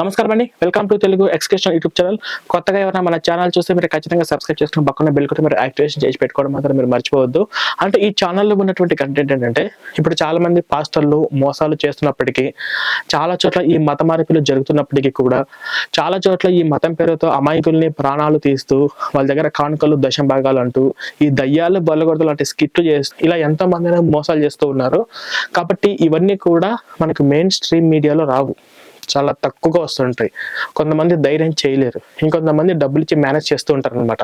నమస్కారం అండి. Welcome to Telugu education YouTube channel. కొత్తగా ఎవరైనా మన ఛానల్ చూస్తే మీరు ఖచ్చితంగా సబ్స్క్రైబ్ చేసుకుని పక్కన బెల్ కూడా మీరు యాక్టివేషన్ చేసి పెట్టుకోవడం మాత్రం మీరు మర్చిపోవద్దు. అంటే ఈ ఛానల్లో ఉన్నటువంటి కంటెంట్ ఏంటంటే ఇప్పుడు చాలా మంది పాస్టర్లు మోసాలు చేస్తున్నప్పటికీ చాలా చోట్ల ఈ మత మార్పులు జరుగుతున్నప్పటికీ కూడా చాలా చోట్ల ఈ మతం పేరుతో అమాయకుల్ని ప్రాణాలు తీస్తూ వాళ్ళ దగ్గర కానుకలు దశం భాగాలు అంటూ ఈ దయ్యాలు బల్లగొడతలు లాంటి స్కిట్లు చేస్తూ ఇలా ఎంతో మంది మోసాలు చేస్తూ ఉన్నారు. కాబట్టి ఇవన్నీ కూడా మనకు మెయిన్ స్ట్రీమ్ మీడియాలో రావు. చాలా తక్కువగా వస్తుంటాయి. కొంతమంది ధైర్యం చేయలేరు. ఇంకొంతమంది డబ్బులు ఇచ్చి మేనేజ్ చేస్తూ ఉంటారు అనమాట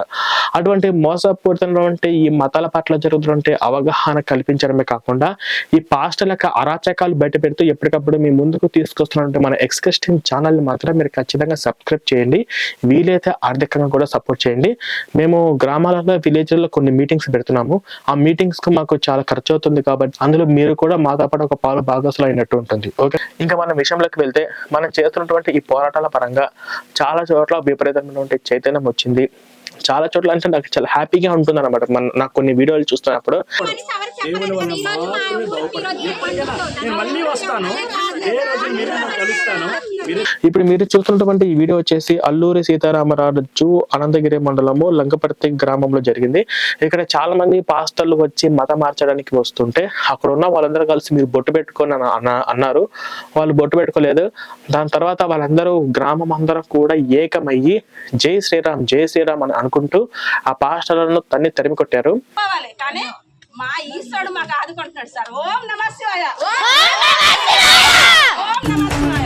అటువంటి మోసపూరితటువంటి ఈ మతాల పట్ల జరుగుతున్నటువంటి అవగాహన కల్పించడమే కాకుండా ఈ పాస్టర్ల యొక్క అరాచకాలు బయట పెడుతూ ఎప్పటికప్పుడు మీ ముందుకు తీసుకొస్తున్నటువంటి మన ఎక్స్క్రిస్టియన్ ఛానల్ మాత్రం మీరు ఖచ్చితంగా సబ్స్క్రైబ్ చేయండి. వీలైతే ఆర్థికంగా కూడా సపోర్ట్ చేయండి. మేము గ్రామాలలో విలేజ్లలో కొన్ని మీటింగ్స్ పెడుతున్నాము. ఆ మీటింగ్స్కు మాకు చాలా ఖర్చు అవుతుంది కాబట్టి అందులో మీరు కూడా మాతో పాటు ఒక పాలు భాగస్వాలు అయినట్టు ఉంటుంది. ఓకే? ఇంకా మన విషయంలోకి వెళ్తే మనం చేస్తున్నటువంటి ఈ పోరాటాల పరంగా చాలా చోట్ల విపరీతమైనటువంటి చైతన్యం వచ్చింది. చాలా చోట్ల అంటే నాకు చాలా హ్యాపీగా ఉంటుంది అనమాట నాకు కొన్ని వీడియోలు చూస్తున్నప్పుడు. మళ్ళీ వస్తాను. ఇప్పుడు మీరు చూస్తున్నటువంటి ఈ వీడియో వచ్చేసి అల్లూరి సీతారామరాజు అనంతగిరి మండలము లంకపర్తి గ్రామంలో జరిగింది. ఇక్కడ చాలా మంది పాస్టర్లు వచ్చి మత మార్చడానికి వస్తుంటే అక్కడ ఉన్న వాళ్ళందరూ కలిసి మీరు బొట్టు పెట్టుకొని అన్న- అన్న- అన్నారు. వాళ్ళు బొట్టు పెట్టుకోలేదు. దాని తర్వాత వాళ్ళందరూ గ్రామం అందరం కూడా ఏకమయ్యి జై శ్రీరామ్ జై శ్రీరామ్ అని అనుకుంటూ ఆ పాస్టర్లను తన్ని తరిమి కొట్టారు. మా ఈశ్వరుడు మాకు ఆదుకుంటున్నాడు సార్. ఓం నమ శివాయ ఓం నమ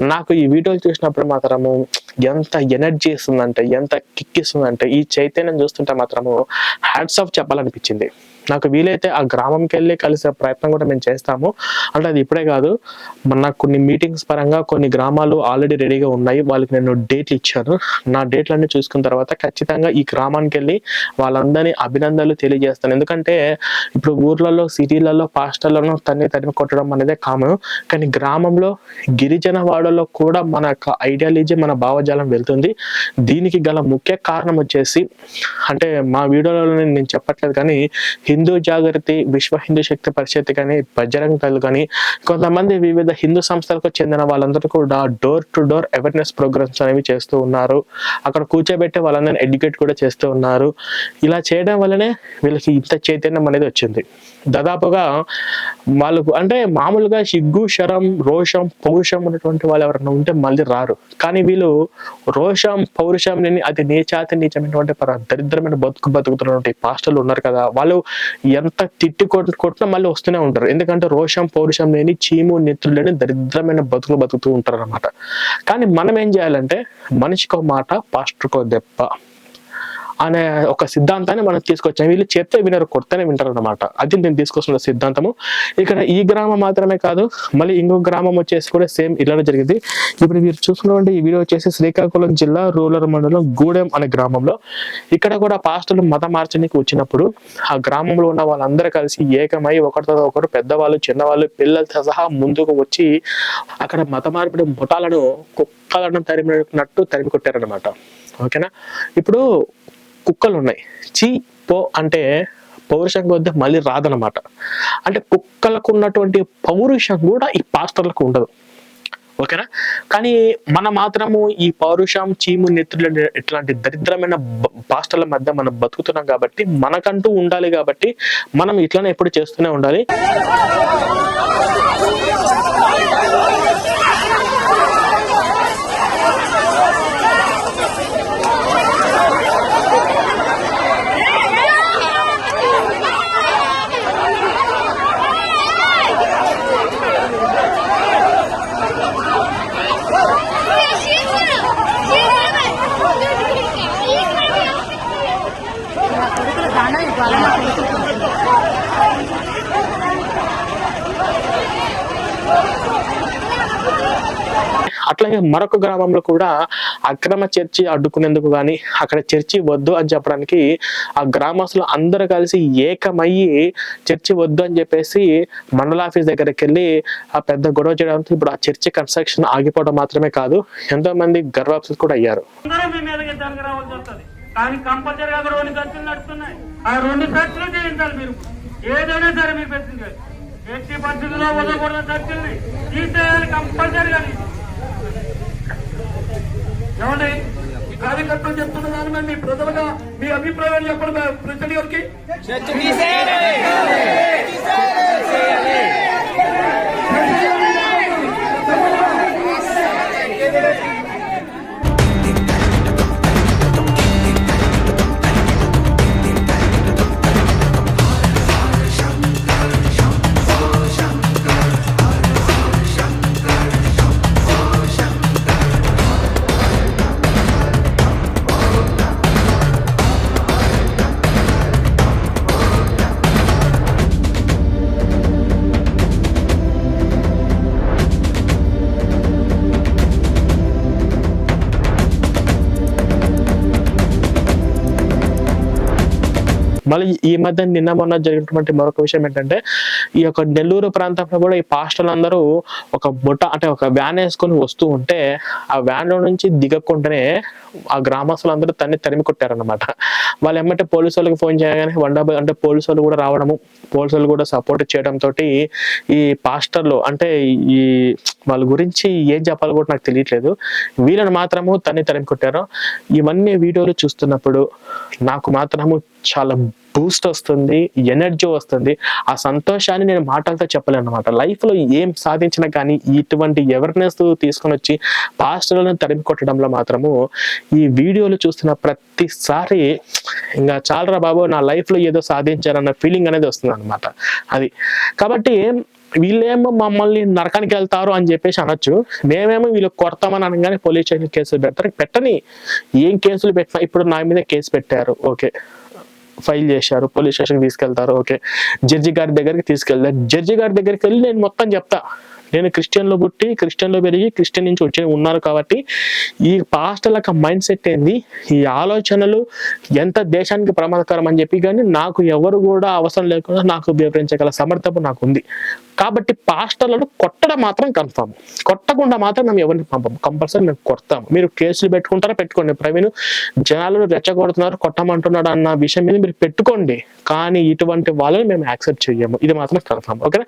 నాకు ఈ వీడియోలు చూసినప్పుడు మాత్రము ఎంత ఎనర్జీ ఇస్తుందంటే ఎంత కిక్ ఇస్తుందంటే ఈ చైతన్యం చూస్తుంటే మాత్రము హ్యాడ్స్ ఆఫ్ చెప్పాలనిపించింది. నాకు వీలైతే ఆ గ్రామంకి వెళ్ళి కలిసే ప్రయత్నం కూడా మేము చేస్తాము. అంటే అది ఇప్పుడే కాదు మన నాకు కొన్ని మీటింగ్స్ పరంగా కొన్ని గ్రామాలు ఆల్రెడీ రెడీగా ఉన్నాయి. వాళ్ళకి నేను డేట్లు ఇచ్చాను. నా డేట్లన్నీ చూసుకున్న తర్వాత ఖచ్చితంగా ఈ గ్రామానికి వెళ్ళి వాళ్ళందరినీ అభినందనలు తెలియజేస్తాను. ఎందుకంటే ఇప్పుడు ఊర్లలో సిటీలలో పాస్టర్లను తన్ని తరిమి కొట్టడం అనేది కామన్. కానీ గ్రామంలో గిరిజన వాడలో కూడా మన ఐడియాలజీ మన భావజాలం వెళ్తుంది. దీనికి గల ముఖ్య కారణం వచ్చేసి అంటే మా వీడియోలో నేను చెప్పట్లేదు కానీ హిందూ జాగృతి విశ్వ హిందూ శక్తి పరిషత్ కానీ బజరంగ్ దళ్ కానీ కొంతమంది వివిధ హిందూ సంస్థలకు చెందిన వాళ్ళందరూ కూడా door to door awareness programs అనేవి చేస్తూ ఉన్నారు. అక్కడ కూర్చోబెట్టి వాళ్ళందరినీ ఎడ్యుకేట్ కూడా చేస్తూ ఉన్నారు. ఇలా చేయడం వల్లనే వీళ్ళకి ఇంత చైతన్యం అనేది వచ్చింది. దాదాపుగా వాళ్ళకు అంటే మామూలుగా సిగ్గు శరం రోషం పౌరుషం ఉన్నటువంటి వాళ్ళు ఎవరైనా ఉంటే మళ్ళీ రారు. కానీ వీళ్ళు రోషం పౌరుషం లేని అతి నీచాతి నీచమైనటువంటి పర దరిద్రమైన బతుకు బతుకుతున్నటువంటి పాస్టర్లు ఉన్నారు కదా. వాళ్ళు ఎంత తిట్టి కొట్- కొట్టినా మళ్ళీ వస్తూనే ఉంటారు. ఎందుకంటే రోషం పౌరుషం లేని చీము నెత్తులు లేని దరిద్రమైన బతుకులు బతుకుతూ ఉంటారు అనమాట కానీ మనం ఏం చేయాలంటే మనిషికో మాట పాస్టర్కో దెబ్బ. అనే ఒక సిద్ధాంతాన్ని మనం తీసుకొచ్చాం. వీళ్ళు చెప్తే వినరు కొత్తనే వింటారు అనమాట అది నేను తీసుకొస్తున్న సిద్ధాంతము. ఇక్కడ ఈ గ్రామం మాత్రమే కాదు మళ్ళీ ఇంకో గ్రామం వచ్చేసి కూడా సేమ్ ఇలానే జరిగింది. ఇప్పుడు మీరు చూసుకున్నటువంటి ఈ వీడియో వచ్చేసి శ్రీకాకుళం జిల్లా రూరల్ మండలం గూడెం అనే గ్రామంలో. ఇక్కడ కూడా పాస్టర్లు మత మార్చడానికి వచ్చినప్పుడు ఆ గ్రామంలో ఉన్న వాళ్ళందరూ కలిసి ఏకమై ఒకరితో ఒకరు పెద్దవాళ్ళు చిన్నవాళ్ళు పిల్లలతో సహా ముందుకు వచ్చి అక్కడ మత మార్పిడి ముఠాలను కుక్కలను తరిమినట్టు తరిమి కొట్టారనమాట ఓకేనా? ఇప్పుడు కుక్కలు ఉన్నాయి చీ పో అంటే పౌరుషంగా వద్ద మళ్ళీ రాదనమాట అంటే కుక్కలకు ఉన్నటువంటి పౌరుషం కూడా ఈ పాస్టర్లకు ఉండదు. ఓకేనా? కానీ మన మాత్రము ఈ పౌరుషం చీము నెత్తులు ఇట్లాంటి దరిద్రమైన పాస్టర్ల మధ్య మనం బతుకుతున్నాం కాబట్టి మనకంటూ ఉండాలి కాబట్టి మనం ఇట్లానే ఎప్పుడు చేస్తూనే ఉండాలి. అట్లాగే మరొక గ్రామంలో కూడా అక్రమ చర్చి అడ్డుకునేందుకు కానీ అక్కడ చర్చి వద్దు అని చెప్పడానికి ఆ గ్రామస్తులు అందరూ కలిసి ఏకమయ్యి చర్చి వద్దు అని చెప్పేసి మండల ఆఫీస్ దగ్గరికి వెళ్ళి ఆ పెద్ద గొడవ చేయడంతో ఇప్పుడు ఆ చర్చి కన్స్ట్రక్షన్ ఆగిపోవడం మాత్రమే కాదు ఎంతో మంది గర్వాప్సులు కూడా అయ్యారు. కానీ కంపల్సరీగా రెండు చర్చలు నడుస్తున్నాయి. ఆ రెండు చర్చలు చేయించాలి మీరు. ఏదైనా సరే మీరు పెట్టింది. ఎట్టి పరిస్థితుల్లో వదలకూడదు చర్చల్ని తీసేయాలి కంపల్సరీగా ఏమండి? కార్యకర్తలు చెప్తున్న దాని మీద మీ ప్రజలుగా మీ అభిప్రాయాలు చెప్పండి ప్రెసిడెంట్ గారికి మళ్ళీ ఈ మధ్య నిన్న మొన్న జరిగినటువంటి మరొక విషయం ఏంటంటే ఈ యొక్క నెల్లూరు ప్రాంతంలో కూడా ఈ పాస్టర్లందరూ ఒక బుట్ట అంటే ఒక వ్యాన్ వేసుకొని వస్తూ ఉంటే ఆ వ్యాన్లో నుంచి దిగకుండానే ఆ గ్రామస్తులు అందరూ తన్ని తరిమి కొట్టారనమాట వాళ్ళు ఏమంటే పోలీసు వాళ్ళకి ఫోన్ చేయగానే వన్ డబల్ అంటే పోలీసు వాళ్ళు కూడా రావడము పోలీసు వాళ్ళు కూడా సపోర్ట్ చేయడం తోటి ఈ పాస్టర్లు అంటే ఈ వాళ్ళ గురించి ఏం చెప్పాలో కూడా నాకు తెలియట్లేదు. వీళ్ళని మాత్రము తన్ని తరిమి కొట్టారు. ఇవన్నీ వీడియోలు చూస్తున్నప్పుడు నాకు మాత్రము చాలా బూస్ట్ వస్తుంది ఎనర్జీ వస్తుంది. ఆ సంతోషాన్ని నేను మాటలతో చెప్పలేను అనమాట లైఫ్లో ఏం సాధించినా కానీ ఇటువంటి అవేర్నెస్ తీసుకొని వచ్చి పాస్టర్లను తరిమి కొట్టడంలో మాత్రము ఈ వీడియోలు చూస్తున్న ప్రతిసారి ఇంకా చాలరా బాబు నా లైఫ్లో ఏదో సాధించారన్న ఫీలింగ్ అనేది వస్తుంది అనమాట అది. కాబట్టి వీళ్ళేమో మమ్మల్ని నరకానికి వెళ్తారు అని చెప్పేసి అనొచ్చు. మేమేమో వీళ్ళు కొడతామని అనగానే పోలీస్ స్టేషన్ కేసులు పెడతారు పెట్టని ఏం కేసులు పెట్టినా ఇప్పుడు నా మీద కేసు పెట్టారు. ఓకే. ఫైల్ చేశారు పోలీస్ స్టేషన్ తీసుకెళ్తారు ఓకే జడ్జి గారి దగ్గరికి తీసుకెళ్తారు జడ్జి గారి దగ్గరికి వెళ్ళి నేను మొత్తం చెప్తా. నేను క్రిస్టియన్లో పుట్టి క్రిస్టియన్లో పెరిగి క్రిస్టియన్ నుంచి వచ్చి ఉన్నారు కాబట్టి ఈ పాస్టర్లకు మైండ్ సెట్ ఏంది? ఈ ఆలోచనలు ఎంత దేశానికి ప్రమాదకరం అని చెప్పి కానీ నాకు ఎవరు కూడా అవసరం లేకుండా నాకు వివరించగల సమర్థత నాకు ఉంది. కాబట్టి పాస్టర్లను కొట్టడం మాత్రం కన్ఫర్మ్ కొట్టకుండా మాత్రం మేము ఎవరిని పంపం కంపల్సరీ మేము కొడతాం మీరు కేసులు పెట్టుకుంటారా? పెట్టుకోండి. ప్రవీణ్ జనాలు రెచ్చగొడుతున్నారు. కొట్టమంటున్నాడు అన్న విషయం మీద మీరు పెట్టుకోండి. కానీ ఇటువంటి వాళ్ళని మేము యాక్సెప్ట్ చేయము ఇది మాత్రం కన్ఫర్మ్ ఓకేనా?